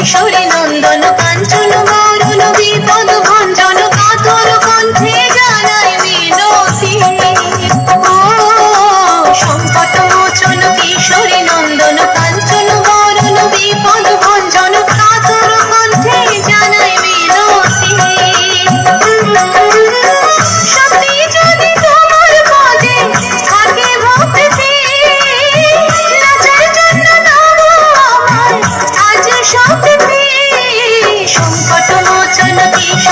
কিশোরী নন্দন কাঞ্চন Satish